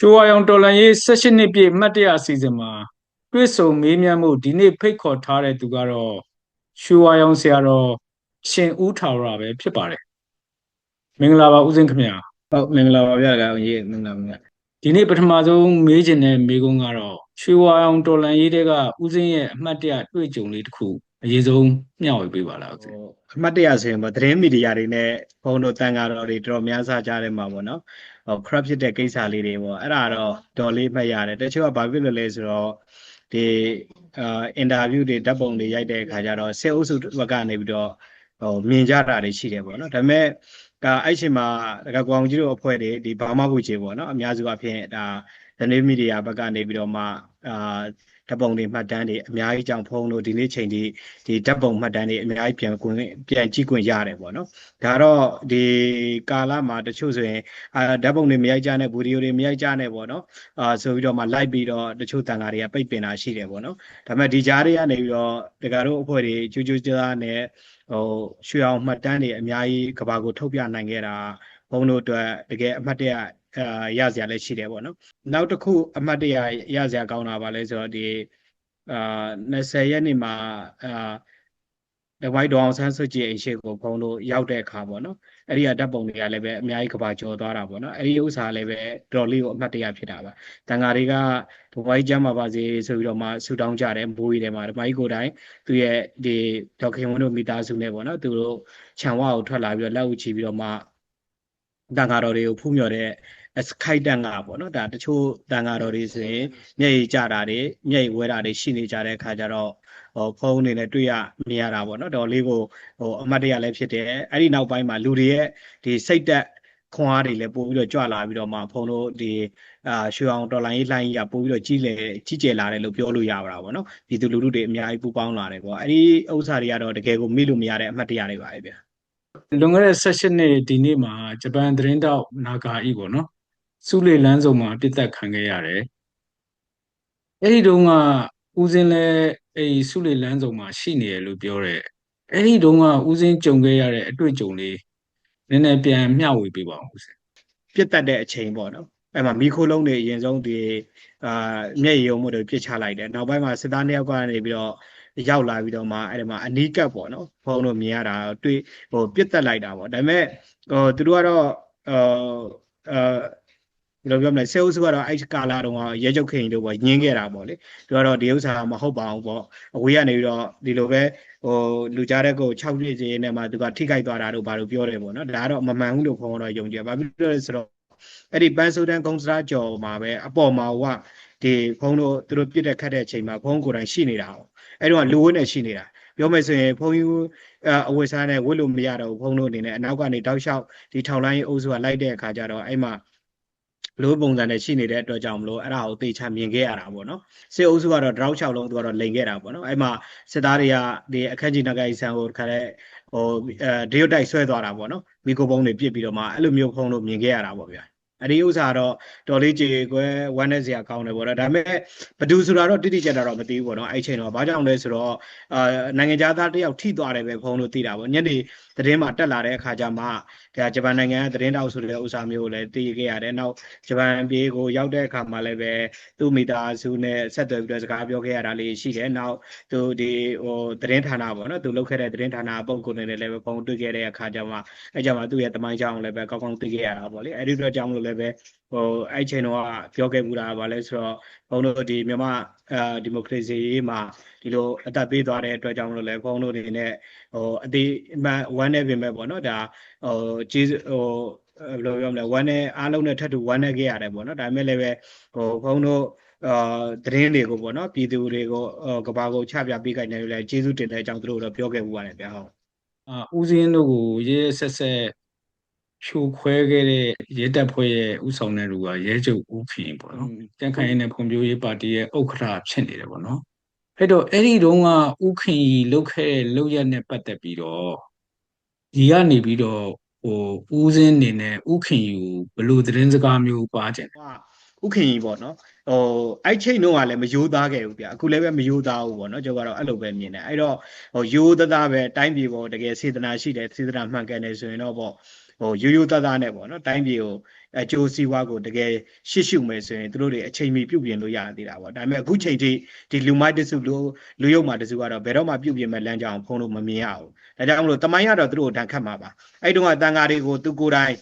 ကျိုးဝါရောင်တော်လန်ရေး16နှစ်ပြည့်မှတ်တရအစီအစဉ်မှာတွေ့ဆုံမေးမြန်းမှုဒီနေ့ဖိတ်ခေါ်ထားတဲ့သူကတော့ရွှေဝါရောင်ဆရာတော်ရှင်ဦးထာဝရပဲဖြစ်ပါတယ်မင်္ဂလာပါဦးစင်းခင်ဗျာဟုတ်မင်္ဂလာပါဗျာကောင်ကြီးမင်္ဂလာပါဗျာဒီနေ့ပထမဆုံးမေးချင်တဲ့မေးခွန်းကတော့ရွှေဝါရောင်တော်လန်ရေးတွေကဦးစင်းရဲ့အမှတ်တရတွေ့ကြုံလေးတစ်ခုအရေးဆုံးမျှဝေပေးပါလားဦးစင်းဟိုအမှတ်တရဆိုရင်ပေါ့သတင်းမီဒီယာတွေနဲ့ဘုံတို့တန်ဃာတော်တွေတော်တော်များစားကြားထဲမှာပေါ့နော် ဟို crap ဖြစ်တဲ့ကိစ္စလေးတွေပေါ့အဲ့ဒါတော့တော်လေးမှတ်ရတယ်တချို့ကဘာဖြစ်လို့လဲဆိုတော့ဒီအာအင်တာဗျူးတွေဓာတ်ပုံတွေရိုက်တဲ့အခါကျတော့စေအုပ်စုဘက်ကနေပြီးတော့ဟိုမြင်ကြတာတွေရှိတယ်ပေါ့နော်ဒါပေမဲ့ဒါအဲ့ချိန်မှာတကကောင်ကြီးတို့အဖွဲ့တွေဒီဘာမဘူးချေပေါ့နော်အများစုအဖြစ်ဒါသတင်းမီဒီယာဘက်ကနေပြီးတော့မှအာ ဓာတ်ပုံတွေမှတ်တမ်းတွေအများကြီးကြောင့်ဖုန်းတို့ဒီနေ့ချိန်ဒီဒီဓာတ်ပုံမှတ်တမ်းတွေအများကြီးပြန်ကွင်ပြန်ကြည့်ခွင့်ရတယ်ပေါ့နော်ဒါတော့ဒီကာလမှာတချို့ဆိုရင်အာဓာတ်ပုံတွေမရိုက်ကြနဲ့ဗီဒီယိုတွေမရိုက်ကြနဲ့ပေါ့နော်အာဆိုပြီးတော့မှ live ပြီးတော့တချို့တန်ဃာတွေကပိတ်ပင်တာရှိတယ်ပေါ့နော်ဒါပေမဲ့ဒီကြားတွေကနေပြီးတော့တကတို့အဖွဲ့တွေကျူးကျူးကြားနဲ့ဟိုရွှေအောင်မှတ်တမ်းတွေအများကြီးကဘာကိုထုတ်ပြနိုင်ခဲ့တာဘုန်းတို့အတွက်တကယ်အမှတ်တရ အာရစရာလည်းရှိတယ်ပေါ့နော်နောက်တစ်ခုအမှတ်တရရစရာကောင်းတာပါလဲဆိုတော့ဒီအာ20ရက်နေ့မှာအာတဝိုက်တော်အောင်ဆန်းစုကြည်အိမ်ရှိကိုဘုံတို့ရောက်တဲ့အခါပေါ့နော်အဲ့ဒီကဓာတ်ပုံတွေကလည်းပဲအများကြီးကဘာကျော်သွားတာပေါ့နော်အဲ့ဒီဥစ္စာလည်းပဲတော်လေးကိုအမှတ်တရဖြစ်တာပါတန်ဃာတွေကတဝိုက်ကျမ်းပါပါစေဆိုပြီးတော့မှဆူတောင်းကြတယ်မိုးရီထဲမှာဓမ္မကြီးကိုယ်တိုင်သူရဲ့ဒီဒေါက်ခင်ဝင်းတို့မိသားစုနဲ့ပေါ့နော်သူတို့ခြံဝါကိုထွက်လာပြီးတော့လက်ဥချီပြီးတော့မှ တန်ဃာတော်တွေကိုဖူးမြော်တဲ့အစခိုက်တန်ကပေါ့နော်ဒါတချို့တန်ဃာတော်တွေဆိုရင်မျက်ရည်ကျတာတွေမျက်ရည်ဝဲတာတွေရှိနေကြတဲ့အခါကျတော့ဟိုဖုန်းအနေနဲ့တွေ့ရမြင်ရတာပေါ့နော်တော်လေးကိုဟိုအမတ်တရလည်းဖြစ်တယ်အဲ့ဒီနောက်ပိုင်းမှာလူတွေရဲ့ဒီစိတ်သက်ခွန်အားတွေလည်းပို့ပြီးတော့ကြွလာပြီးတော့မှဖုန်းတို့ဒီအာရွှေအောင်တော်လိုင်းရေးလှိုင်းကြီးကပို့ပြီးတော့ကြီးလေကြီးကျယ်လာတယ်လို့ပြောလို့ရပါတာပေါ့နော်ပြည်သူလူထုတွေအများကြီးပူပေါင်းလာတယ်ပေါ့အဲ့ဒီဥစ္စာတွေကတော့တကယ်ကိုမေ့လို့မရတဲ့အမှတ်တရတွေပါပဲဗျာ လွန်ခဲ့တဲ့16နှစ်ဒီနေ့မှာဂျပန်သတင်းတောက်နာဂါဤပေါ့နော်စုလေလန်းဆောင်မှာပြစ်တက်ခံခဲ့ရတယ်အဲ့ဒီတုန်းကဦးစင်းလဲအဲ့ဒီစုလေလန်းဆောင်မှာရှိနေတယ်လို့ပြောတယ်အဲ့ဒီတုန်းကဦးစင်းကြုံခဲ့ရတဲ့အတွေ့အကြုံလေးနည်းနည်းပြန်မျှဝေပေးပါဦးဦးစင်းပြစ်တတ်တဲ့အချိန်ပေါ့နော်အဲ့မှာမီခိုးလုံးတွေအရင်ဆုံးဒီအာမျက်ရည်ယုံမှုတွေပြစ်ချလိုက်တယ်နောက်ပိုင်းမှာစစ်သားနှစ်ယောက်ကနေပြီးတော့ ရောက်လာပြီးတော့မှအဲ့ဒီမှာအနီးကပ်ပေါ့နော်ဖုန်းတို့မြင်ရတာတွေ့ဟိုပြစ်တက်လိုက်တာပေါ့ဒါပေမဲ့ဟိုသူတို့ကတော့အာအာဘယ်လိုပြောမလဲဆေးဥစုကတော့အဲ့ကာလာတုန်းကရဲချုပ်ခင်တို့ပေါ့ညင်းခဲ့တာပေါ့လေသူကတော့ဒီဥစ္စာမဟုတ်ပါဘူးပေါ့အဝေးကနေပြီးတော့ဒီလိုပဲဟိုလူကြားတဲ့ကို6ပြည့်စီနဲ့မှသူကထိခိုက်သွားတာတို့ဘာလို့ပြောတယ်ပေါ့နော်ဒါကတော့မမှန်ဘူးလို့ခေါင်းတော့ယုံကြည်ဘာဖြစ်လို့လဲဆိုတော့အဲ့ဒီပန်းဆိုးတန်းကုန်းစရာကြော်မှာပဲအပေါ်မှာကဒီဖုန်းတို့သူတို့ပြစ်တဲ့ခတ်တဲ့အချိန်မှာဖုန်းကိုယ်တိုင်ရှိနေတာပေါ့ အဲ့တော့လူဝင်းနဲ့ရှိနေတာပြောမယ်ဆိုရင်ဖုန်းယူအဝတ်စားနဲ့ဝတ်လို့မရတော့ဘူးဖုန်းတို့အနေနဲ့အနောက်ကနေတောက်လျှောက်ဒီထောင်လိုင်းအုပ်စုကလိုက်တဲ့အခါကျတော့အဲ့မှာလိုပုံစံနဲ့ရှိနေတဲ့အတွက်ကြောင့်မလို့အဲ့ဒါကိုသေချာမြင်ခဲ့ရတာပေါ့နော်စစ်အုပ်စုကတော့တောက်လျှောက်လုံးသူကတော့လိန်ခဲ့တာပေါ့နော်အဲ့မှာစစ်သားတွေကဒီအခက်ကြီးနဂိုင်ဆန်ကိုခါတဲ့ဟိုအဲဒေယုတ်တိုက်ဆွဲသွားတာပေါ့နော်မိကိုပုံးတွေပြစ်ပြီးတော့မှအဲ့လိုမျိုးဖုံးလို့မြင်ခဲ့ရတာပေါ့ဗျာ အဲ့ဒီဥစ္စာတော့တော်လေးကြေကွယ်ဝမ်းနဲ့စရာကောင်းတယ်ပေါ့နော်ဒါပေမဲ့ဘဒူဆိုတာတော့တိတိကျကျတော့မသိဘူးပေါ့နော်အဲ့ချိန်တော့ဘာကြောင့်လဲဆိုတော့အာနိုင်ငံသားတယောက်ထိသွားတယ်ပဲဖုံးလို့သိတာပေါ့ညနေ သတင်းမှာတက်လာတဲ့အခါကျမှဒါဂျပန်နိုင်ငံကသတင်းတောက်ဆိုတဲ့ဥစ္စာမျိုးကိုလည်းသိခဲ့ရတယ်နောက်ဂျပန်ပြည်ကိုရောက်တဲ့အခါမှာလည်းပဲသူ့မိသားစုနဲ့ဆက်သွယ်ပြီးတော့စကားပြောခဲ့ရတာလေးရှိတယ်နောက်သူဒီဟိုသတင်းဌာနပေါ့နော်သူလုပ်ခဲ့တဲ့သတင်းဌာနပုံကိုယ်နဲ့လည်းပဲဖုံးတွေ့ခဲ့တဲ့အခါကျမှအဲကြမှာသူ့ရဲ့တမိုင်းကြောင်းလည်းပဲကောင်းကောင်းသိခဲ့ရတာပေါ့လေအဲဒီတော့ကြောင့်မလို့လည်းပဲဟိုအဲ့ချိန်တော့ပြောခဲ့မှုတာပါလဲဆိုတော့ဘုံတို့ဒီမြန်မာအာဒီမိုကရေစီရေးမှာဒီလိုအသက်ပေးသွားတဲ့အတွက်ကြောင့်မလို့လည်းဘုံတို့တွေနဲ့ဟိုအသေးအမှန်ဝမ်းနေပြင်မဲ့ပေါ့နော်ဒါဟိုကျေးဇူးဟိုဘယ်လိုပြောမလဲဝမ်းနေအားလုံးနဲ့ထပ်တူဝမ်းနေခဲ့ရတယ်ပေါ့နော်ဒါပေမဲ့လည်းပဲဟိုဘုံတို့အာသတင်းတွေကိုပေါ့နော်ပြည်သူတွေကိုကဘာကိုချပြပေးကြတယ်လဲကျေးဇူးတင်တဲ့အကြောင်းသူတို့တော့ပြောခဲ့မှုပါတယ်ဗျာဟုတ်အာဦးစင်းတို့ကိုရဲရဲဆက်ဆက်ဖြိုခွဲခဲ့တဲ့ရဲတပ်ဖွဲ့ရဲ့ဥဆောင်တဲ့လူကရဲချုပ်ဦးခင်ပေါ့နော်ကြံ့ခိုင်ရေးနဲ့ဖွံ့ဖြိုးရေးပါတီရဲ့ဥက္ကဋ္ဌဖြစ်နေတယ်ပေါ့နော် အဲ့တော့အဲ့ဒီတုန်းကဦးခင်ကြီးလုတ်ခဲ့တဲ့လုတ်ရက်နဲ့ပတ်သက်ပြီးတော့ဒီကနေပြီးတော့ဟိုဦးစင်းနေနဲ့ဦးခင်ကြီးကိုဘယ်လိုသတင်းစကားမျိုးပါကြတယ်ဟိုဥခင်ကြီးပေါ့နော်ဟိုအဲ့ချိန်တော့ကလည်းမယိုးသားခဲ့ဘူးဗျအခုလည်းပဲမယိုးသားဘူးပေါ့နော်ကျွန်တော်ကတော့အဲ့လိုပဲမြင်တယ်အဲ့တော့ဟိုယိုးသားသားပဲတိုင်းပြည်ပေါ်တကယ်စေတနာရှိတယ်စေတနာမှန်ကန်တယ်ဆိုရင်တော့ပေါ့ဟိုရိုးရိုးသားသားနဲ့ပေါ့နော်တိုင်းပြည်ကို အကျိုးစီးပွားကိုတကယ်ရှေ့ရှုမယ်ဆိုရင်သူတို့တွေအချိန်မီပြုပြင်လို့ရသေးတာပေါ့ဒါပေမဲ့အခုချိန်ထိဒီလူမိုက်တစုလူလူရုပ်မှာတစုကတော့ဘယ်တော့မှပြုပြင်မဲ့လမ်းကြောင်းဖုံးလို့မမြင်ရဘူးဒါကြောင့်မလို့တမိုင်းရတော့သူတို့ကိုတန်ခတ်မှာပါအဲ့တုန်းကတန်ဃာတွေကိုသူကိုယ်တိုင်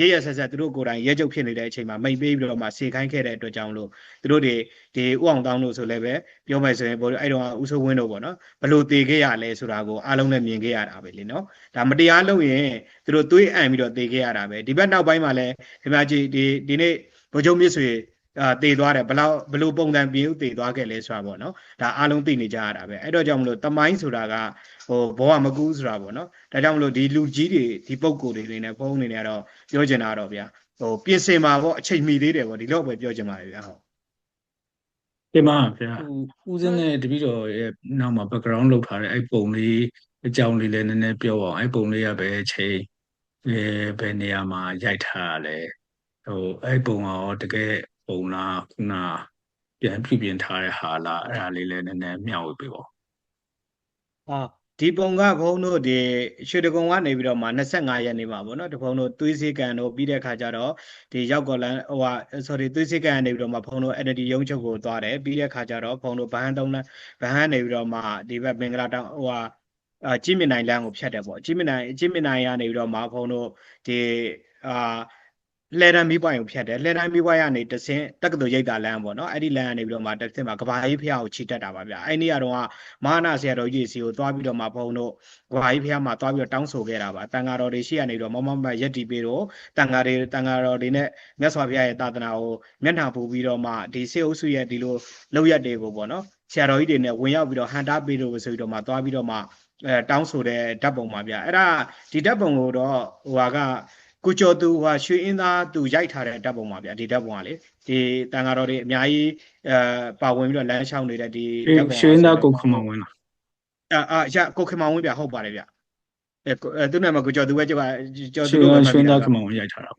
ရရဆက်ဆက်သူတို့ကိုယ်တိုင်ရဲကျုပ်ဖြစ်နေတဲ့အချိန်မှာမိန်ပေးပြီးတော့မှစေခိုင်းခဲ့တဲ့အတွက်ကြောင့်လို့သူတို့တွေဒီဥအောင်တောင်းလို့ဆိုလည်းပဲပြောမယ်ဆိုရင်ဘို့အဲ့တော့ဥဆိုးဝင်းတို့ပေါ့နော်ဘလို့တည်ခဲ့ရလဲဆိုတာကိုအားလုံးလည်းမြင်ခဲ့ရတာပဲလေနော်ဒါမတရားလုပ်ရင်သူတို့သွေးအံပြီးတော့တည်ခဲ့ရတာပဲဒီဘက်နောက်ပိုင်းမှာလည်းခင်ဗျာကြီးဒီဒီနေ့ဘိုးချုပ်မြစ်ဆွေအာတည်သွားတယ်ဘလောက်ဘလို့ပုံစံပြေဦးတည်သွားခဲ့လဲဆိုတာပေါ့နော်ဒါအားလုံးသိနေကြရတာပဲအဲ့တော့ကြောင့်မလို့တမိုင်းဆိုတာက ဟိုဘောကမကူးဆိုတာပေါ့နော်ဒါကြောင့်မလို့ဒီလူကြီးတွေဒီပုံကိုယ်တွေနေဖုန်းနေနေတော့ပြောချင်တာတော့ဗျာဟိုပြင်ဆင်မှာပေါ့အချိန်မီသေးတယ်ပေါ့ဒီလောက်ပဲပြောချင်ပါတယ်ဗျာဟုတ်တင်ပါဗျာဦးစင်းနဲ့တပည့်တော်ရဲ့နောက်မှာ background လောက်ထားတဲ့အဲ့ပုံလေးအကြောင်းလေးလည်းနည်းနည်းပြောအောင်အဲ့ပုံလေးကဘယ်ချိန်အဲဘယ်နေရာမှာရိုက်ထားရလဲဟိုအဲ့ပုံရောတကယ်ပုံလားခုနပြန်ပြပြင်ထားတဲ့ဟာလားအဲ့ဒါလေးလည်းနည်းနည်းမျှဝေပေးပါအာ ဒီပုံကဘုန်းတို့ဒီရွှေတကုံကနေပြီးတော့မှ25ရက်နေမှာပေါ့နော်တဘုံတို့သွေးစေးကန်တို့ပြီးတဲ့ခါကျတော့ဒီရောက်ကော်လန်ဟိုဟာ sorry သွေးစေးကန်ကနေပြီးတော့မှဘုံတို့ entity ရုံးချုပ်ကိုသွားတယ်ပြီးတဲ့ခါကျတော့ဘုံတို့ဗဟန်းသုံးလဗဟန်းနေပြီးတော့မှဒီဘက်မင်္ဂလာတောင်ဟိုဟာအာကြီးမြင့်နိုင်လမ်းကိုဖြတ်တယ်ပေါ့ကြီးမြင့်နိုင်ကြီးမြင့်နိုင်ရနေပြီးတော့မှဘုံတို့ဒီအာ လှဲတန်းမီးပွိုင်ကိုဖြတ်တယ်လှဲတန်းမီးပွိုင်ကနေတဆင်းတက္ကသိုလ်ရိပ်သာလမ်းပေါ့နော်အဲ့ဒီလမ်းကနေပြီးတော့မှတဆင်းမှာကဘာကြီးဖျားကိုချီတက်တာပါဗျအဲ့ဒီနေရာတော့မဟာနာဆရာတော်ကြီးစီကိုသွားပြီးတော့မှဘုံတို့ကဘာကြီးဖျားမှာသွားပြီးတော့တောင်းဆိုခဲ့တာပါတန်ဃာတော်တွေရှိရနေပြီးတော့မမမရက်တီပြီးတော့တန်ဃာတွေတန်ဃာတော်တွေနဲ့မြတ်စွာဘုရားရဲ့သာသနာကိုမျက်နှာပူပြီးတော့မှဒီစေအုပ်စုရဲ့ဒီလိုလောက်ရက်တွေကိုပေါ့နော်ဆရာတော်ကြီးတွေနဲ့ဝင်ရောက်ပြီးတော့ဟန်တာပေးလို့ဆိုပြီးတော့မှသွားပြီးတော့မှအဲတောင်းဆိုတဲ့ဓာတ်ပုံပါဗျအဲ့ဒါဒီဓာတ်ပုံကိုတော့ဟိုဟာက ကိုကျော်သူဟာရွှေအင်းသားသူရိုက်ထားတဲ့ဓာတ်ပုံပါဗျာဒီဓာတ်ပုံကလေဒီတန်ဃာတော်တွေအများကြီးအဲပါဝင်ပြီးတော့လမ်းလျှောက်နေတဲ့ဒီဓာတ်ပုံရွှေသားကိုခမဝင်လားအာအာရကိုခင်မောင်ဝင်းဗျဟုတ်ပါတယ်ဗျအဲကိုအဲသူနာမကိုကျော်သူပဲကျော်ကျော်သူရွှေလို့ပဲမှတ်ရွှေမိတာသားဗျခမဝင်ရိုက်ထားတာ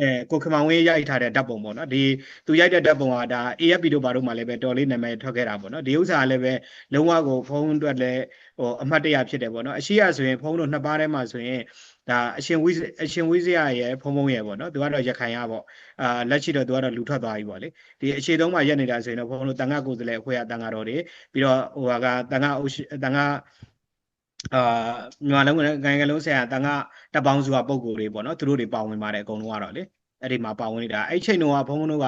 အဲကိုခင်မောင်ဝင်းရိုက်ထားတဲ့ဓာတ်ပုံပေါ့နော်ဒီသူရိုက်တဲ့ဓာတ်ပုံကဒါ AFP တို့ဘာတို့မှလည်းပဲတော်လေးနာမည်ထွက်ခဲ့တာပေါ့နော်ဒီဥစ္စာကလည်းပဲလုံးဝကိုဖုန်းအတွက်လည်းဟိုအမှတ်တရဖြစ်တယ်ပေါ့နော်အရှိရဆိုရင်ဖုန်းတို့နှစ်ပါးထဲမှာဆိုရင်ဒါအရှင်ဝိအရှင်ဝိဇယရဲ့ဖုံဖုံရဲ့ပေါ့နော်သူကတော့ရခိုင်ရပေါ့အာလက်ရှိတော့သူကတော့လူထွက်သွားပြီပေါ့လေဒီအရှိသုံးမှာရက်နေတာဆိုရင်တော့ဖုန်းတို့တန်ခါကိုယ်စလဲအခွေရတန်ခါတော်တွေပြီးတော့ဟိုဟာကတန်ခါအုပ်ရှိတန်ခါ အာမြန်မာလုံးနိုင်ငံလုံးဆရာတန်ခါတပ်ပေါင်းစုကပုံကိုယ်တွေပေါ့နော်သူတို့တွေပါဝင်ပါတယ်အကုန်လုံးကတော့လေအဲ့ဒီမှာပါဝင်နေတာအဲ့ချိန်တုန်းကဘုန်းဘုန်းတို့က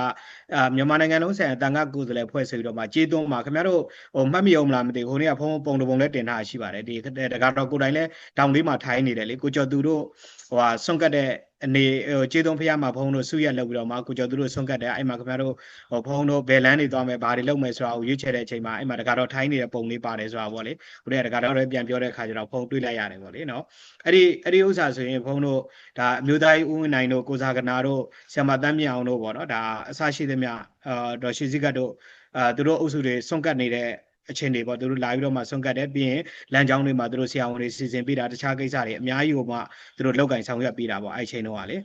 အာမြန်မာနိုင်ငံလုံးဆိုင်ရာတန်ခါကိုယ်စားလှယ်ဖွဲ့ဆိုပြီးတော့မှကြေးသွန်းမှာခင်ဗျားတို့ဟိုမှတ်မိအောင်မလားမသိဘူးဟိုနေ့ကဘုန်းဘုန်းပုံတစ်ပုံလဲတင်ထားရှိပါတယ်ဒီတကတော့ကိုယ်တိုင်လဲတောင်လေးမှာထိုင်းနေတယ်လေကိုကျော်သူတို့ဟိုဟာဆွန့်ကတ်တဲ့ အနေဟိုကြေးသွန်းဖျားမှာဘုန်းဘုန်းတို့ဆုရက်လောက်ပြီးတော့မှကိုကျော်သူတို့ဆွန့်ကတ်တယ်အဲ့မှာခင်ဗျားတို့ဟိုဘုန်းဘုန်းတို့ဘယ်လန်းတွေသွားမယ်ဘာတွေလုပ်မယ်ဆိုတာကိုရွေးချယ်တဲ့အချိန်မှာအဲ့မှာတကတော့ထိုင်းနေတဲ့ပုံလေးပါတယ်ဆိုတာပေါ့လေဟိုနေ့ကတကတော့လည်းပြန်ပြောတဲ့အခါကျတော့ဘုန်းတွေးလိုက်ရတယ်ပေါ့လေနော်အဲ့ဒီအဲ့ဒီဥစ္စာဆိုရင်ဘုန်းတို့ဒါအမျိုးသားရေးဦးဝင်းနိုင်တို့ကိုစာကနာတို့ဆရာမတန်းမြအောင်တို့ပေါ့နော်ဒါအစရှိသမျှအာဒေါ်ရှိစည်းကတ်တို့အာသူတို့အုပ်စုတွေဆွန့်ကတ်နေတဲ့ အချင်းတွေပေါ့သူတို့လာပြီးတော့မှဆွန့်ကတ်တယ်ပြီးရင်လမ်းကြောင်းတွေမှာသူတို့ဆရာဝန်တွေစီစဉ်ပေးတာတခြားကိစ္စတွေအများကြီးကိုမှသူတို့လောက်ကင်ဆောင်ရွက်ပေးတာပေါ့အဲ့ချိန်တော့ကလေ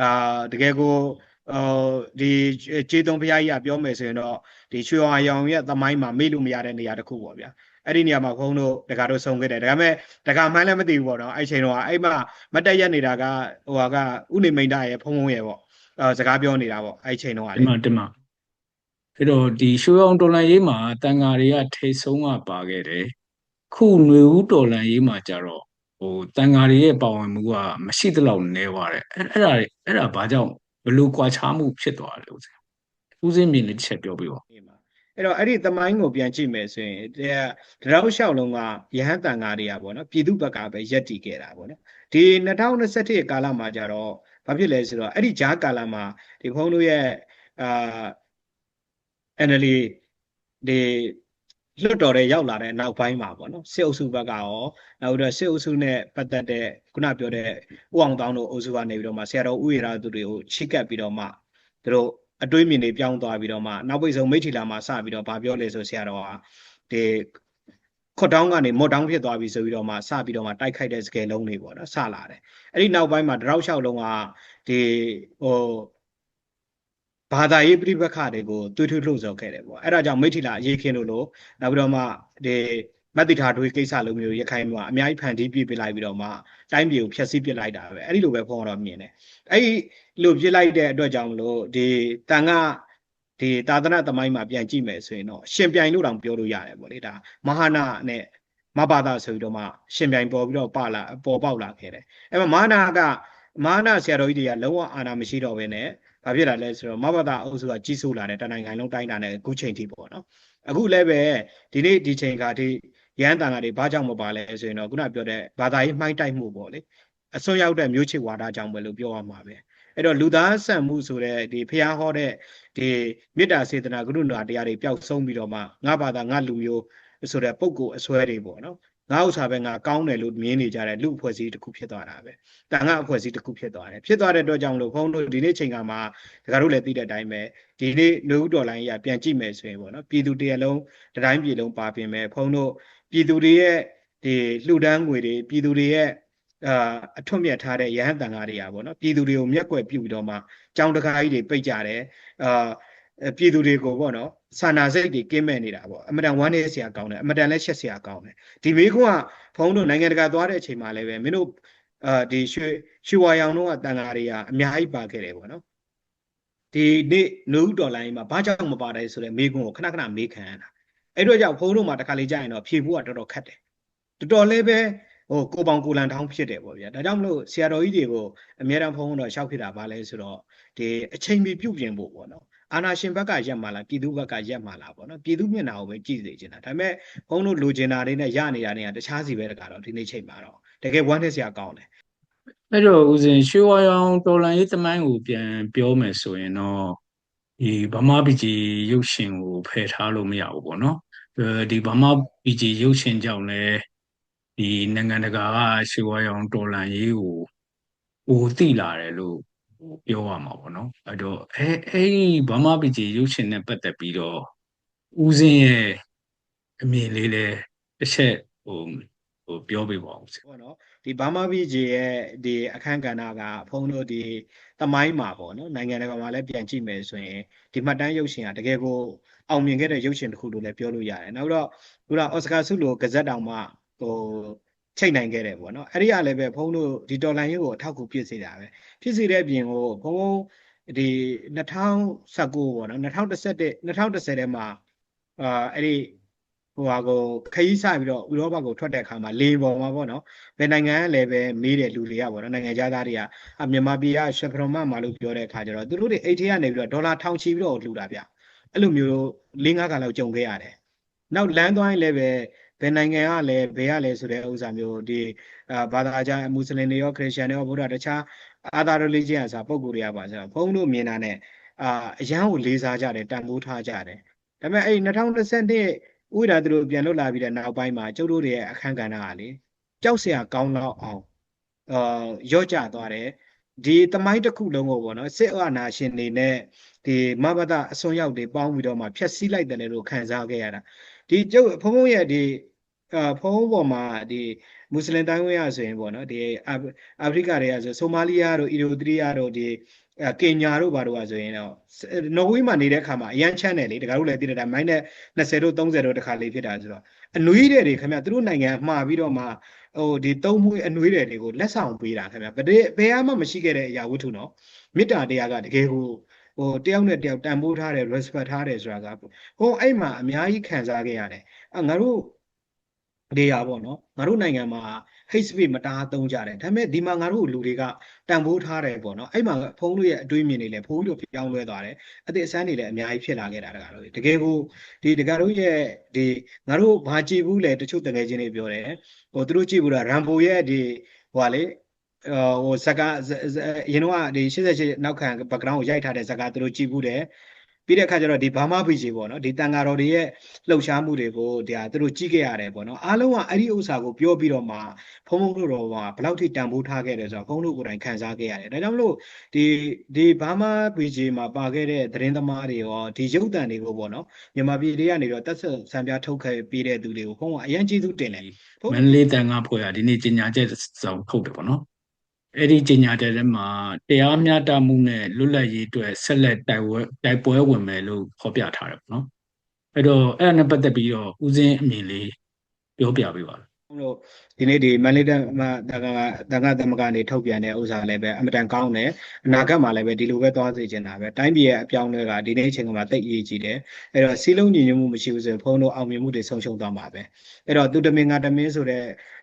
အာတကယ်ကိုအော်ဒီကျေးတုံးဖရားကြီးကပြောမယ်ဆိုရင်တော့ဒီရွှေဝါရောင်ရဲ့သမိုင်းမှာမေ့လို့မရတဲ့နေရာတစ်ခုပေါ့ဗျာအဲ့ဒီနေရာမှာဘုန်းတို့တကားတို့ဆုံးခဲ့တယ်ဒါပေမဲ့တကားမှန်းလည်းမသိဘူးပေါ့နော်အဲ့ချိန်တော့အဲ့မှာမတက်ရက်နေတာကဟိုကဥနေမိန်တရဲ့ဖုံဖုံရဲ့ပေါ့အဲစကားပြောနေတာပေါ့အဲ့ချိန်တော့ကဒီလေမှာဒီမှာ အဲ့တော့ဒီရွှေအောင်တော်လန်ရေးမှာတန်ဃာတွေကထိတ်ဆုံးကပါခဲ့တယ်ခုຫນွေဦးတော်လန်ရေးမှာကြတော့ဟိုတန်ဃာတွေရဲ့ပါဝင်မှုကမရှိသလောက်နည်းသွားတယ်အဲ့အဲ့ဒါတွေအဲ့ဒါဘာကြောင့်ဘလို့ကွာခြားမှုဖြစ်သွားတယ်လို့ဆိုဦးစင်းမြင်လေးတစ်ချက်ပြောပြပါဒီမှာအဲ့တော့အဲ့ဒီသမိုင်းကိုပြန်ကြည့်မယ်ဆိုရင်ဒီကတရောက်လျှောက်လုံးကယဟန်တန်ဃာတွေကပေါ့နော်ပြည်သူဘက်ကပဲရက်တီခဲ့တာပေါ့နော်ဒီ2021ကာလမှာကြတော့ဘာဖြစ်လဲဆိုတော့အဲ့ဒီဂျားကာလမှာဒီဘုန်းတို့ရဲ့အာ NLD ဒီလွတ်တော်တဲ့ရောက်လာတဲ့နောက်ပိုင်းမှာပေါ့နော်စစ်အုပ်စုဘက်ကရောနောက်ပြီးတော့စစ်အုပ်စုနဲ့ပတ်သက်တဲ့ခုနပြောတဲ့ဥအောင်တောင်းတို့အုပ်စုကနေပြီးတော့မှဆရာတော်ဥရရာသူတွေကိုချိကပ်ပြီးတော့မှသူတို့အတွေးမြင်တွေပြောင်းသွားပြီးတော့မှနောက်ပိတ်ဆုံးမိထီလာမှာစပြီးတော့ဗာပြောလဲဆိုဆရာတော်ကဒီခွတ်တောင်းကနေမော့တောင်းဖြစ်သွားပြီဆိုပြီးတော့မှစပြီးတော့မှတိုက်ခိုက်တဲ့စကယ်လုံးတွေပေါ့နော်စလာတယ်အဲ့ဒီနောက်ပိုင်းမှာတရောက်လျှောက်လုံးကဒီဟို ဘာသာရေးပြိပက္ခတွေကိုတွေးထွေးလှုပ်ဆော်ခဲ့တယ်ပေါ့အဲ့ဒါကြောင့်မိထီလာအရေးခင်းလို့လို့နောက်ပြီးတော့မှဒီမတ်တိထာတွေကိစ္စလိုမျိုးရခိုင်မှာအများကြီးဖန်တီးပြစ်ပစ်လိုက်ပြီးတော့မှတိုင်းပြည်ကိုဖျက်ဆီးပစ်လိုက်တာပဲအဲ့ဒီလိုပဲဖုံးတော့မြင်တယ်အဲ့ဒီလိုပြစ်လိုက်တဲ့အတွက်ကြောင့်မလို့ဒီတန်ကဒီသာသနာသမိုင်းမှာပြန်ကြည့်မယ်ဆိုရင်တော့ရှင်ပြိုင်လို့တောင်ပြောလို့ရတယ်ပေါ့လေဒါမဟာနာနဲ့မဘာသာဆိုပြီးတော့မှရှင်ပြိုင်ပေါ်ပြီးတော့ပလာပေါ်ပေါက်လာခဲ့တယ်အဲ့မှာမဟာနာက မဟာနာဆရာတော်ကြီးတွေကလုံးဝအာဏာမရှိတော့ဘဲနဲ့ဘာဖြစ်လာလဲဆိုတော့မဘာသာအုပ်စုကကြီးစိုးလာတယ်တနိုင်ငံလုံးတိုင်းတာနဲ့အခုချိန်ထိပေါ့နော်အခုလည်းပဲဒီနေ့ဒီချိန်ကဒီရဟန်းတန်ဃာတွေဘာကြောင့်မပါလဲဆိုရင်တော့ခုနပြောတဲ့ဘာသာရေးမှိုင်းတိုက်မှုပေါ့လေအစွန်းရောက်တဲ့မျိုးချစ်ဝါဒကြောင့်ပဲလို့ပြောရမှာပဲအဲ့တော့လူသားဆန်မှုဆိုတဲ့ဒီဖះဟောတဲ့ဒီမေတ္တာစေတနာကရုဏာတရားတွေပျောက်ဆုံးပြီးတော့မှငါဘာသာငါလူမျိုးဆိုတဲ့ပုံကိုအစွဲတွေပေါ့နော် ငါဥစ္စာပဲငါကောင်းတယ်လို့မြင်နေကြတဲ့လူအဖွဲ့အစည်းတစ်ခုဖြစ်သွားတာပဲတန်ခါအဖွဲ့အစည်းတစ်ခုဖြစ်သွားတယ်ဖြစ်သွားတဲ့အတွက်ကြောင့်မလို့ဘုန်းတို့ဒီနေ့ချိန်ကမှဒကာတို့လည်းသိတဲ့အတိုင်းပဲဒီနေ့လူဦးတော်လိုင်းရပြန်ကြည့်မယ်ဆိုရင်ပေါ့နော်ပြည်သူတရလုံးတတိုင်းပြည်လုံးပါပြင်မယ်ဘုန်းတို့ပြည်သူတွေရဲ့ဒီလှူဒန်းငွေတွေပြည်သူတွေရဲ့အာအထွတ်မြတ်ထားတဲ့ရဟန်းတန်ဃာတွေอ่ะဗောနော်ပြည်သူတွေကိုမျက်ကွယ်ပြုပြီးတော့မှကြောင်းတကားကြီးတွေပိတ်ကြတယ်အာပြည်သူတွေကိုပေါ့နော် စာနာစိတ်တွေကင်းမဲ့နေတာပေါ့အမတန်ဝမ်းနေစရာကောင်းတယ်အမတန်လည်းရှက်စရာကောင်းတယ်ဒီမေကွန်းကဘုန်းတို့နိုင်ငံတကာသွားတဲ့အချိန်မှာလည်းပဲမင်းတို့အာဒီရွှေရွှေဝါရောင်တို့ကတန်ဃာတွေကအများကြီးပါခဲ့တယ်ပေါ့နော်ဒီနေ့နူးဒေါ်လာကြီးမှာဘာကြောင့်မပါတယ်ဆိုတော့မေကွန်းကိုခဏခဏမေးခံရတာအဲ့တော့ကြောင့်ဘုန်းတို့မှာတခါလေကြာရင်တော့ဖြေဖို့ကတော်တော်ခက်တယ်တော်တော်လေးပဲဟိုကိုပောင်ကိုလန်ထောင်းဖြစ်တယ်ပေါ့ဗျာဒါကြောင့်မလို့ဆရာတော်ကြီးတွေကိုအများအားဖုံးတော့ရှောက်ဖြစ်တာပါလဲဆိုတော့ဒီအချိန်မီပြုပြင်ဖို့ပေါ့နော် အာနာရှင်ဘက်ကရက်မှာလားပြည်သူဘက်ကရက်မှာလားပေါ့နော်ပြည်သူမျက်နှာကိုပဲကြည့်စေချင်တာဒါပေမဲ့ဘုန်းတို့လိုချင်တာတွေနဲ့ရနေတာတွေကတခြားစီပဲတကတော့ဒီနေ့ချိန်မှာတော့တကယ်ဝမ်းနဲ့ဆရာကောင်းတယ်အဲ့တော့ဦးဇင်ရွှေဝါရောင်တော်လန်ရေးသမိုင်းကိုပြန်ပြောမယ်ဆိုရင်တော့ဒီဗမာပြည်ကြီးရုပ်ရှင်ကိုဖယ်ထားလို့မရဘူးပေါ့နော်ဒီဗမာပြည်ကြီးရုပ်ရှင်ကြောင့်လည်းဒီနိုင်ငံတကာကရွှေဝါရောင်တော်လန်ရေးကိုဟိုသိလာတယ်လို့ ပြောရမှာပေါ့နော်အဲ့တော့အဲအဲ့ဒီဗမာပြည်ကြီးရုပ်ရှင်နဲ့ပတ်သက်ပြီးတော့ဦးစင်းရဲ့အမြင်လေးလည်းတစ်ချက်ဟိုဟိုပြောပြပါဦးဆရာပေါ့နော်ဒီဘာမာဘီဂျီရဲ့ဒီအခန်းကဏ္ဍကဘုန်းတို့ဒီသမိုင်းမှာပေါ့နော်နိုင်ငံတကာမှာလည်းပြန်ကြည့်မယ်ဆိုရင်ဒီမှတ်တမ်းရုပ်ရှင်ကတကယ်ကိုအောင်မြင်ခဲ့တဲ့ရုပ်ရှင်တစ်ခုလို့လည်းပြောလို့ရတယ်နောက်တော့ခုနအော်စကာဆုလိုဂဇက်တောင်မှဟို ချိန်နိုင်ခဲ့တယ်ပေါ့နော်အဲ့ဒီကလည်းပဲဘုန်းတို့ဒီတော်လိုင်းရေးကိုအထောက်အကူဖြစ်စေတာပဲဖြစ်စေတဲ့အပြင်ကိုဘုန်းဘုန်းဒီ2019ပေါ့နော်2011 2010ထဲမှာအာအဲ့ဒီဟိုဟာကိုခရီးစပြီးတော့ဥရောပကိုထွက်တဲ့အခါမှာလေပေါ်မှာပေါ့နော်ဘယ်နိုင်ငံကလည်းပဲမေးတဲ့လူတွေကပေါ့နော်နိုင်ငံသားတွေကအမြန်မာပြည်ကရှက်ဖရမမှာလို့ပြောတဲ့အခါကျတော့သူတို့တွေအိတ်ထဲကနေပြီးတော့ဒေါ်လာထောင်ချီပြီးတော့လှူတာဗျအဲ့လိုမျိုး၄၅ခါလောက်ကြုံခဲ့ရတယ်နောက်လမ်းသွားရင်လည်းပဲ ဘယ်နိုင်ငံကလဲဘယ်ကလဲဆိုတဲ့ဥစ္စာမျိုးဒီဘာသာကြမွတ်စလင်တွေရောခရစ်ယာန်တွေရောဗုဒ္ဓတခြားအာသာရလိဂျီယန်ဆိုတာပုံကိုယ်တွေကပါဆိုတော့ဘုန်းတို့မြင်တာနဲ့အာအရန်ကိုလေးစားကြတယ်တန်ဖိုးထားကြတယ်ဒါပေမဲ့အဲ့2022ဥဒ္ဒါသူတို့ပြန်လွတ်လာပြီးတဲ့နောက်ပိုင်းမှာကျုပ်တို့ရဲ့အခန်းကဏ္ဍကလေကြောက်စရာကောင်းတော့အောင်အာရော့ကျသွားတယ်ဒီတမိုင်းတစ်ခုလုံးကိုပေါ့နော်စစ်အာဏာရှင်တွေနဲ့ဒီမဘဒအစွန်းရောက်တွေပေါင်းပြီးတော့မှဖျက်ဆီးလိုက်တယ်လို့ခံစားခဲ့ရတာ ဒီကျုပ်ဖုံဖုံရဲ့ဒီအာဖုံးပေါ်မှာဒီမွတ်စလင်တိုင်းဝင်ရဆိုရင်ပေါ့နော်ဒီအာဖရိကတွေကဆိုဆိုမာလီယာတို့အီရိုသရီးယားတို့ဒီကင်ညာတို့ဘာတို့ကဆိုရင်တော့နော်ဝေးမှာနေတဲ့ခါမှာအရန်ချမ်းတယ်လေတကားတို့လည်းသိတဲ့တိုင်းမိုင်းနဲ့20တို့30တို့တခါလေးဖြစ်တာဆိုတော့အနွေးတဲ့တွေခင်ဗျသူတို့နိုင်ငံမှာပြီးတော့မှဟိုဒီသုံးမွေးအနွေးတဲ့တွေကိုလက်ဆောင်ပေးတာခင်ဗျဘယ်ဘယ်မှမရှိခဲ့တဲ့အရာဝတ္ထုနော်မေတ္တာတရားကတကယ်ကို ဟိုတယောက်နဲ့တယောက်တန်ဖိုးထားတယ် respect ထားတယ်ဆိုတာကဟိုအဲ့မှာအများကြီးခံစားခဲ့ရတယ်အငါတို့တွေရပေါ့နော်ငါတို့နိုင်ငံမှာ hate speech မတားသုံးကြတယ်ဒါပေမဲ့ဒီမှာငါတို့လူတွေကတန်ဖိုးထားတယ်ပေါ့နော်အဲ့မှာဖုန်းတို့ရဲ့အတွေးမြင်တွေလည်းဖုန်းတို့ပြောင်းလဲသွားတယ်အသည့်အစမ်းတွေလည်းအများကြီးဖြစ်လာခဲ့တာတကားလို့တကယ်ကိုဒီတကားတို့ရဲ့ဒီငါတို့ဘာကြည့်ဘူးလဲတချို့တကယ်ချင်းတွေပြောတယ်ဟိုသူတို့ကြည့်ဘူးလားရမ်ဘိုရဲ့ဒီဟိုကလေ ဟိုဇကာအရင်တော့ဒီ88နောက်ခံ background ကိုရိုက်ထားတဲ့ဇကာသူတို့ကြည့်ဘူးတယ်ပြီးတဲ့အခါကျတော့ဒီဘာမဘီဂျီပေါ့နော်ဒီတန်ဃာတော်တွေရဲ့လှုပ်ရှားမှုတွေကိုဒါသူတို့ကြည့်ခဲ့ရတယ်ပေါ့နော်အားလုံးကအဲ့ဒီဥစ္စာကိုပြောပြီးတော့မှဖုံဖုံတို့တော်ကဘယ်လောက်ထိတန်ဖိုးထားခဲ့တယ်ဆိုတော့ဖုံတို့ကိုယ်တိုင်ခံစားခဲ့ရတယ်ဒါကြောင့်မလို့ဒီဒီဘာမဘီဂျီမှာပါခဲ့တဲ့သတင်းသမားတွေရောဒီရုပ်တံတွေကိုပေါ့နော်မြန်မာပြည်တွေကနေတော့တက်ဆက်ဆံပြထုတ်ခဲ့ပြီးတဲ့သူတွေကိုဖုံကအရန်ကျေးဇူးတင်တယ်မန္တလေးတန်ဃာဖွဲ့ရဒီနေ့ကျင်ညာချက်ဆောင်ထုတ်တယ်ပေါ့နော် အဲ့ဒီကြေညာတဲ့ထဲမှာတရားမျှတမှုနဲ့လွတ်လပ်ရေးအတွက်ဆက်လက်တိုက်ပွဲတိုက်ပွဲဝင်မယ်လို့ဖော်ပြထားတယ်ပေါ့နော်အဲ့တော့အဲ့ဒါနဲ့ပတ်သက်ပြီးတော့ဦးစင်းအမြင်လေးပြောပြပေးပါလားဘုန်းတို့ဒီနေ့ဒီမန္တလေးတမတက္ကကတက္ကသမဂ္ဂနေထုတ်ပြန်တဲ့ဥစ္စာလည်းပဲအမတန်ကောင်းတယ်အနာဂတ်မှာလည်းပဲဒီလိုပဲသွားစေချင်တာပဲတိုင်းပြည်ရဲ့အပြောင်းအလဲကဒီနေ့အချိန်ကမှတိတ်အရေးကြီးတယ်အဲ့တော့စီလုံးညီညွတ်မှုမရှိဘူးဆိုရင်ဘုန်းတို့အောင်မြင်မှုတွေဆုံးရှုံးသွားမှာပဲအဲ့တော့သူတမင်ငါတမင်ဆိုတဲ့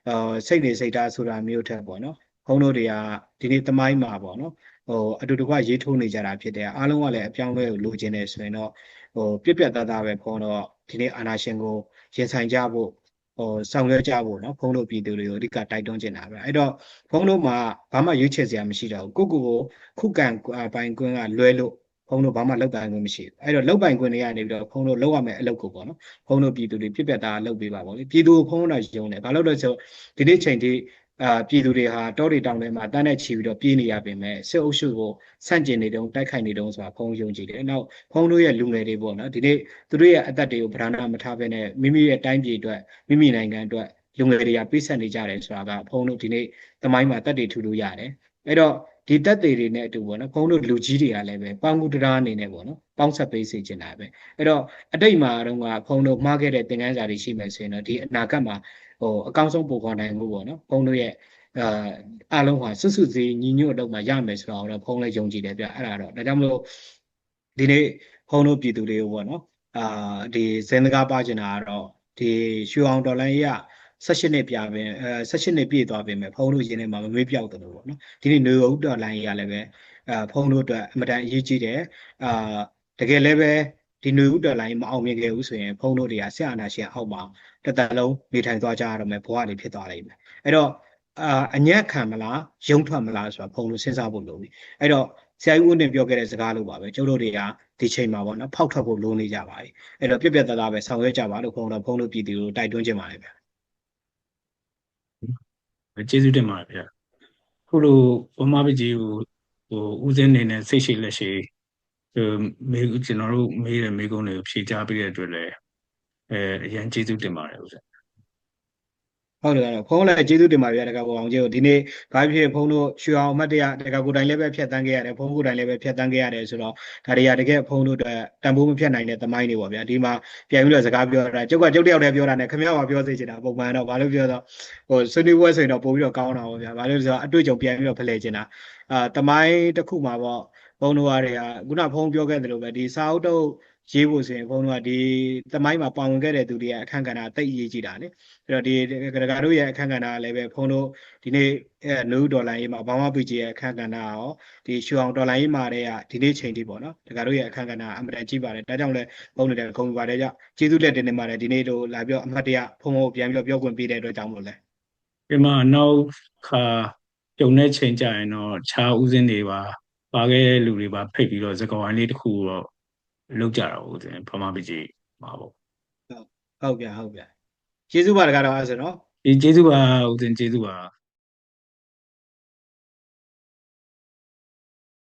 အာစိတ်နေစိတ်ထားဆိုတာမျိုးထက်ပေါ့နော် ခုံးတို့တွေကဒီနေ့သမိုင်းမှာပေါ့နော်ဟိုအတူတကွရေးထိုးနေကြတာဖြစ်တယ်အားလုံးကလည်းအပြောင်းလဲကိုလိုချင်တယ်ဆိုရင်တော့ဟိုပြက်ပြက်သားသားပဲခုံးတော့ဒီနေ့အာနာရှင်ကိုရင်ဆိုင်ကြဖို့ဟိုဆောင်ရွက်ကြဖို့နော်ဖုန်းတို့ပြည်သူတွေကိုအဓိကတိုက်တွန်းချင်တာပဲအဲ့တော့ဖုန်းတို့မှာဘာမှရွေးချယ်စရာမရှိတော့ဘူးကိုကိုကိုခုခံပိုင်ကွင်းကလွဲလို့ဖုန်းတို့ဘာမှလောက်ပိုင်ကွင်းမရှိဘူးအဲ့တော့လောက်ပိုင်ကွင်းတွေကနေပြီးတော့ဖုန်းတို့လောက်ရမယ့်အလုပ်ကိုပေါ့နော်ဖုန်းတို့ပြည်သူတွေပြစ်ပြတ်သားလောက်ပေးပါပေါ့လေပြည်သူကိုဖုန်းတို့ရုံတယ်ဘာလို့လဲဆိုဒီနေ့ချိန်ထိ အာပြည်သူတွေဟာတောတွေတောင်တွေမှာတန်းနဲ့ချီပြီးတော့ပြေးနေရပြင်မဲ့စစ်အုပ်စုကိုဆန့်ကျင်နေတုံးတိုက်ခိုက်နေတုံးဆိုတာဘုန်းယုံကြည်တယ်။နောက်ဘုန်းတို့ရဲ့လူငယ်တွေပေါ့နော်ဒီနေ့သူတို့ရဲ့အသက်တွေကိုဗราဏမထားဘဲနဲ့မိမိရဲ့တိုင်းပြည်အတွက်မိမိနိုင်ငံအတွက်လူငယ်တွေကပေးဆက်နေကြတယ်ဆိုတာကဘုန်းတို့ဒီနေ့သမိုင်းမှာတက်တည်ထူလို့ရတယ်။အဲ့တော့ဒီတက်တွေတွေနဲ့အတူပေါ့နော်ဘုန်းတို့လူကြီးတွေကလည်းပဲပေါင်းကူတရားအနေနဲ့ပေါ့နော်ပေါင်းဆက်ပေးစေချင်တာပဲအဲ့တော့အတိတ်မှာတော့ကဘုန်းတို့မှားခဲ့တဲ့သင်ခန်းစာတွေရှိမယ်ဆိုရင်တော့ဒီအနာဂတ်မှာ ဟိုအကောင်းဆုံးပုံဖော်နိုင်မှုပေါ့နော်ဘုန်းတို့ရဲ့အာအလုံးဟာစွတ်စွတ်စေးညီညွတ်တော့မှရမယ်ဆိုတော့ဘုန်းလည်းယုံကြည်တယ်ဗျအဲ့ဒါတော့ဒါကြောင့်မလို့ဒီနေ့ဘုန်းတို့ပြည်သူတွေကိုပေါ့နော်အာဒီဇင်တကားပါကျင်တာကတော့ဒီရွှေအောင်ဒေါ်လာကြီးက16နှစ်ပြပင်အဲ16နှစ်ပြည့်သွားပြီမဲ့ဖုန်းတို့ရင်းထဲမှာမမေ့ပြောက်တယ်လို့ပေါ့နော်ဒီနေ့နေဦးဒေါ်လာကြီးကလည်းပဲအဲဖုန်းတို့အတွက်အမတန်အရေးကြီးတယ်အာတကယ်လည်းပဲ ဒီနေဦးဒေါ်လာကြီးမအောင်မြင်ခဲ့ဘူးဆိုရင်ဖုန်းတို့တွေကဆက်အာနာရှင်အောက်မှာတစ်သက်လုံးနေထိုင်သွားကြရတော့မယ်ဘဝတွေဖြစ်သွားလိမ့်မယ်အဲ့တော့အာအညက်ခံမလားယုံထွက်မလားဆိုတာဖုန်းတို့စဉ်းစားဖို့လိုပြီအဲ့တော့ဆရာကြီးဦးတင်ပြောခဲ့တဲ့စကားလိုပါပဲကျုပ်တို့တွေကဒီချိန်မှာပေါ့နော်ဖောက်ထွက်ဖို့လိုနေကြပါပြီအဲ့တော့ပြက်ပြက်သားသားပဲဆောင်ရွက်ကြပါလို့ဖုန်းတော့ဖုန်းတို့ပြည်သူတို့တိုက်တွန်းခြင်းပါတယ်ဗျကျေးဇူးတင်ပါတယ်ဗျာခုလိုဗမာပြည်ကြီးကိုဟိုဦးစင်းနေနဲ့စိတ်ရှိလက်ရှိဟို မေကျွန်တော်တို့မေးတဲ့မေးခွန်းတွေကိုဖြေကြားပေးတဲ့အတွက်လည်းအဲအရင်ကျေးဇူးတင်ပါတယ်ဦးစင်းဟုတ်တယ်ကတော့ဖုန်းလည်းကျေးဇူးတင်ပါဗျာတကဘောအောင်ကြီးကိုဒီနေ့ဘာဖြစ်ဖုန်းတို့ရွှေအောင်အမတ်တရတကကိုယ်တိုင်လည်းပဲဖြတ်တန်းခဲ့ရတယ်ဖုန်းကိုယ်တိုင်လည်းပဲဖြတ်တန်းခဲ့ရတယ်ဆိုတော့ဒါတွေကတကယ်ဖုန်းတို့အတွက်တန်ဖိုးမဖြတ်နိုင်တဲ့သမိုင်းတွေပေါ့ဗျာဒီမှာပြန်ပြီးတော့စကားပြောတာကျုပ်ကကျုပ်တယောက်တည်းပြောတာနဲ့ခင်ဗျားကပြောစေချင်တာပုံမှန်တော့ဘာလို့ပြောတော့ဟိုဆွေးနွေးပွဲဆိုရင်တော့ပို့ပြီးတော့ကောင်းတာပေါ့ဗျာဘာလို့လဲဆိုတော့အတွေ့အကြုံပြန်ပြီးတော့ဖလှယ်ချင်တာအာသမိုင်းတစ်ခုမှာပေါ့ ဘုန်းတို့ကတွေကခုနဖုန်းပြောခဲ့တယ်လို့ပဲဒီစာအုပ်တော့ရေးဖို့ဆိုရင်ဘုန်းတို့ကဒီသမိုင်းမှာပါဝင်ခဲ့တဲ့သူတွေရဲ့အခန်းကဏ္ဍတိတ်အရေးကြီးတာလေအဲ့တော့ဒီကရကာတို့ရဲ့အခန်းကဏ္ဍကလည်းပဲဘုန်းတို့ဒီနေ့အဲနူဒေါ်လာရေးမှာဘာမှပီဂျီရဲ့အခန်းကဏ္ဍရောဒီရွှေအောင်ဒေါ်လာရေးမှာတဲ့ကဒီနေ့ချိန်ထိပေါ့နော်ဒကာတို့ရဲ့အခန်းကဏ္ဍအမှန်တန်ကြီးပါတယ်ဒါကြောင့်လည်းဘုန်းတို့လည်းဂုဏ်ယူပါတယ်ကြောင့်ကျေးဇူးလက်တင်နေပါတယ်ဒီနေ့တို့လာပြောအမှတ်တရဘုန်းဘုန်းပြန်ပြီးတော့ပြောခွင့်ပေးတဲ့အတွက်ကြောင့်မို့လဲဒီမှာနောက်ခါပြုံတဲ့ချိန်ကြရင်တော့ခြားဦးစင်းတွေပါ ပါခဲ့တဲ့လူတွေပါဖိတ်ပြီးတော့စကားဝိုင်းလေးတစ်ခုတော့လုပ်ကြတာဦးစင်းဗမာပြည်ကြီးမှာပေါ့ဟုတ်ဗျာဟုတ်ဗျာကျေးဇူးပါဒကာတော်အဲ့ဆိုနော်ဒီကျေးဇူးပါဦးစင်းကျေးဇူးပါ